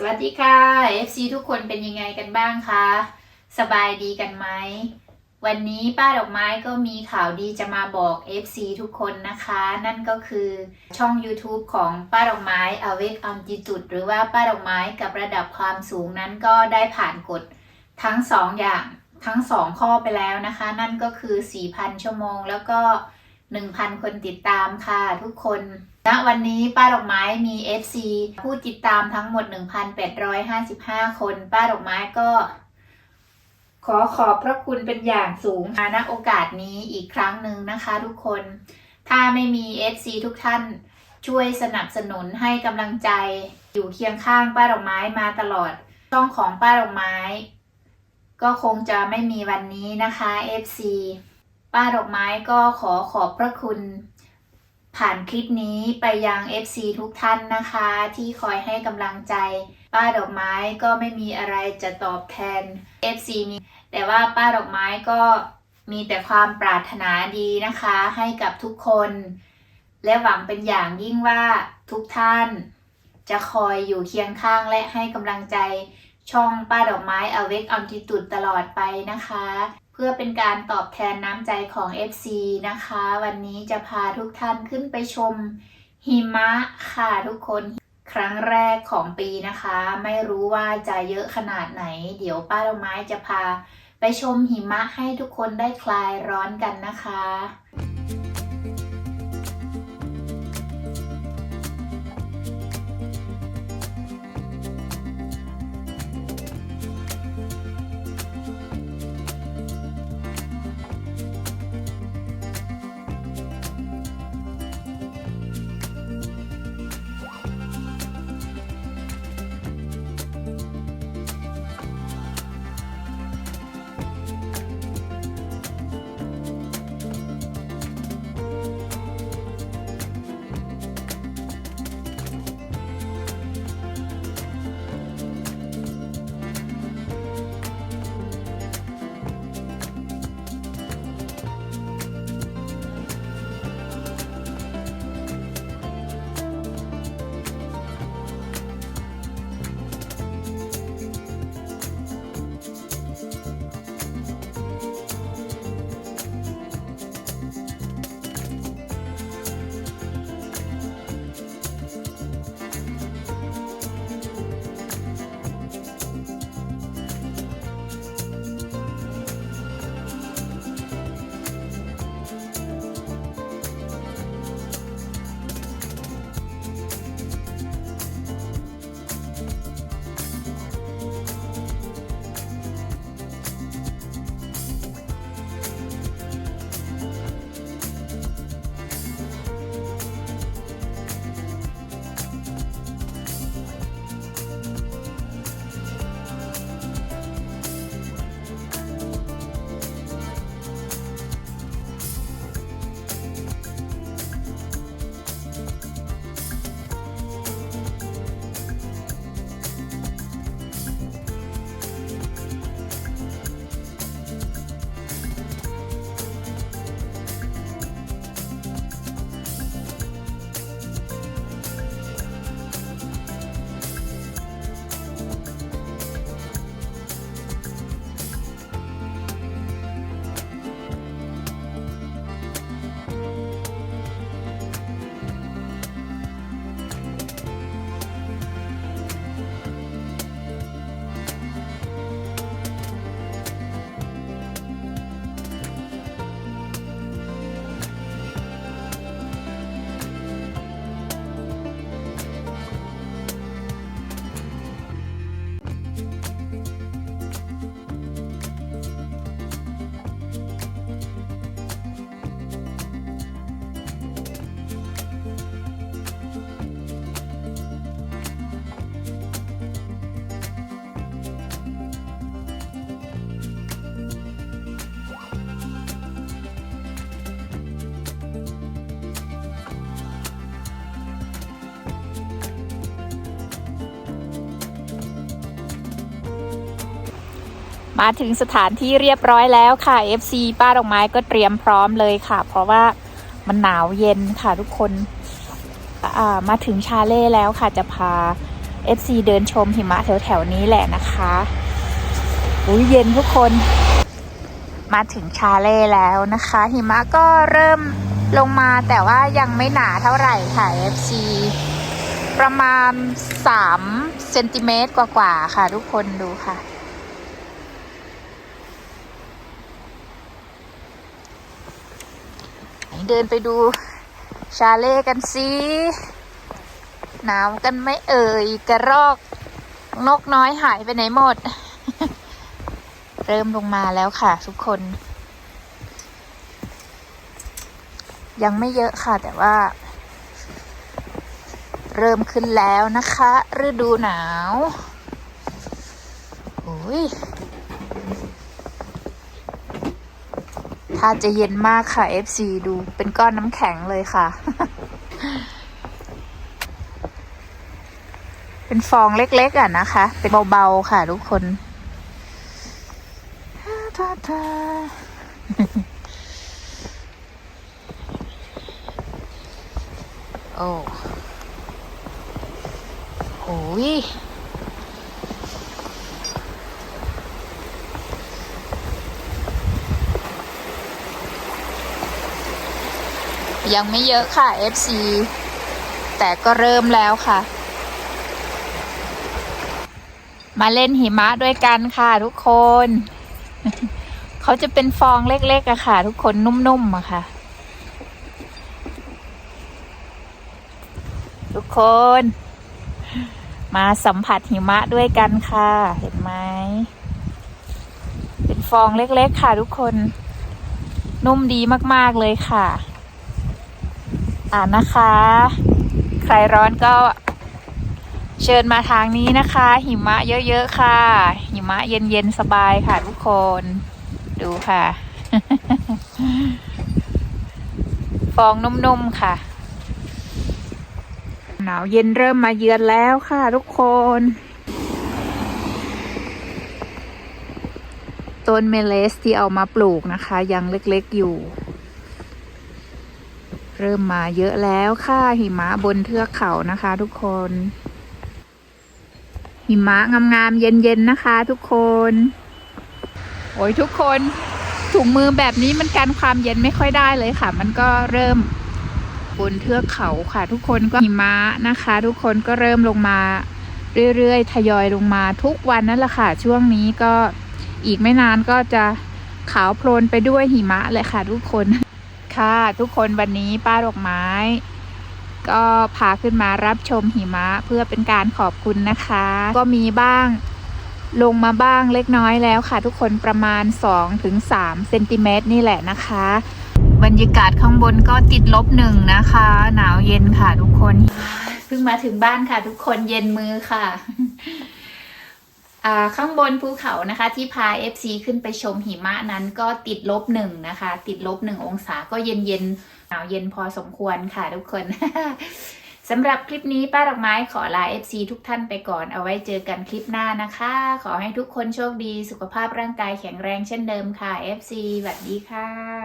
สวัสดีค่ะ FC ทุกคนเป็นยังไงกันบ้างคะ สบายดีกันไหม วันนี้ป้าดอกไม้ก็มีข่าวดีจะมาบอก FC ทุกคนนะคะ นั่นก็คือช่อง YouTube ของป้าดอกไม้ Awake Altitude หรือว่าป้าดอกไม้กับระดับความสูงนั้นก็ได้ผ่านกฎทั้ง 2 อย่างทั้ง 2 ข้อไปแล้วนะคะ นั่นก็คือ 4,000 ชั่วโมง แล้วก็ 1,000 คนติดตามค่ะทุกคน ณวันนี้ป้าดอกไม้มี FC ผู้ติดตามทั้งหมด 1,855 คน ป้าดอกไม้ก็ ขอขอบพระคุณเป็นอย่างสูงค่ะณโอกาสนี้อีกครั้งหนึ่งนะคะทุกคน ถ้าไม่มี FC ทุกท่านช่วยสนับสนุนให้กำลังใจ อยู่เคียงข้างป้าดอกไม้มาตลอด ช่องของป้าดอกไม้ ก็คงจะไม่มีวันนี้นะคะ FC ป้าดอกไม้ก็ขอขอบพระคุณ ผ่านคลิปนี้ไปยัง FC ทุกท่านนะคะ ที่คอยให้กำลังใจ ป้าดอกไม้ก็ไม่มีอะไรจะตอบแทน FC มีแต่ว่าป้าดอกไม้ก็มีแต่ความปรารถนาดีนะคะ ให้กับทุกคน และหวังเป็นอย่างยิ่งว่าทุกท่าน จะคอยอยู่เคียงข้างและให้กำลังใจช่องป้าดอกไม้ a w a k e Altitude ตลอดไปนะคะ พื่อเป็นการตอบแทนน้ำใจของ FC นะคะ วันนี้จะพาทุกท่านขึ้นไปชมหิมะค่ะทุกคนครั้งแรกของปีนะคะ ไม่รู้ว่าจะเยอะขนาดไหน เดี๋ยวป้าดอกไม้จะพาไปชมหิมะให้ทุกคนได้คลายร้อนกันนะคะ มาถึงสถานที่เรียบร้อยแล้วค่ะ FC ป้าดอกไม้ก็เตรียมพร้อมเลยค่ะ เพราะว่ามันหนาวเย็นค่ะทุกคนมาถึงชาเล่แล้วค่ะจะพา FC เดินชมหิมะแถวๆนี้แหละนะคะอุ้ยเย็นทุกคน มาถึงชาเล่แล้วนะคะ หิมะก็เริ่มลงมาแต่ว่ายังไม่หนาเท่าไหร่ค่ะ FC ประมาณ3เซนติเมตรกว่าๆค่ะทุกคนดูค่ะ เดินไปดูชาเล่กันสิหนาวกันไม่เอ่ยกระรอก นกน้อยหายไปไหนหมด เริ่มลงมาแล้วค่ะทุกคน ยังไม่เยอะค่ะแต่ว่า เริ่มขึ้นแล้วนะคะ ฤดูหนาวโอ้ย ถ้าจะเย็นมากค่ะ FC ดูเป็นก้อนน้ำแข็งเลยค่ะ เป็นฟองเล็กๆอะนะคะ เป็นเบาๆค่ะทุกคนโอ้โหย ยังไม่เยอะค่ะ FC แต่ก็เริ่มแล้วค่ะ มาเล่นหิมะด้วยกันค่ะทุกคน เขาจะเป็นฟองเล็กๆอะค่ะ ทุกคนนุ่มๆอะค่ะ ทุกคน มาสัมผัสหิมะด้วยกันค่ะ เห็นไหม เป็นฟองเล็กๆค่ะทุกคน นุ่มดีมากๆเลยค่ะ อ่านนะคะ ใครร้อนก็เชิญมาทางนี้นะคะ หิมะเยอะๆค่ะ หิมะเย็นๆสบายค่ะทุกคน ดูค่ะ ฟองนุ่มๆค่ะ หนาวเย็นเริ่มมาเยือนแล้วค่ะทุกคนต้นเมเลสที่เอามาปลูกนะคะ ยังเล็กๆอยู่ เริ่มมาเยอะแล้วค่ะหิมะบนเทือกเขานะคะทุกคน หิมะงามๆเย็นๆนะคะทุกคน โอ้ยทุกคนถุงมือแบบนี้มันกันความเย็นไม่ค่อยได้เลยค่ะ มันก็เริ่มบนเทือกเขาค่ะ ทุกคนก็หิมะนะคะ ทุกคนก็เริ่มลงมาเรื่อยๆ ทยอยลงมาทุกวันนั่นแหละค่ะ ช่วงนี้ก็อีกไม่นานก็จะขาวโพลนไปด้วยหิมะเลยค่ะทุกคน ค่ะ ทุกคนวันนี้ป้าดอกไม้ ก็พาขึ้นมารับชมหิมะเพื่อเป็นการขอบคุณนะคะ ก็มีบ้างลงมาบ้างเล็กน้อยแล้วค่ะ ทุกคนประมาณ 2-3ถึงเซนติเมตรนี่แหละนะคะ บรรยากาศข้างบนก็ติดลบหนึ่งนะคะ หนาวเย็นค่ะทุกคนเพิ่งมาถึงบ้านค่ะ ทุกคนเย็นมือค่ะ ข้างบนภูเขานะคะ ที่พา FC ขึ้นไปชมหิมะนั้นก็ติดลบหนึ่งนะคะ ติดลบหนึ่งองศาก็เย็นเย็นหนาวเย็นพอสมควรค่ะทุกคนสำหรับคลิปนี้ป้าดอกไม้ขอลา FC ทุกท่านไปก่อนเอาไว้เจอกันคลิปหน้านะคะ ขอให้ทุกคนโชคดีสุขภาพร่างกายแข็งแรงเช่นเดิมค่ะ FC สวัสดีค่ะ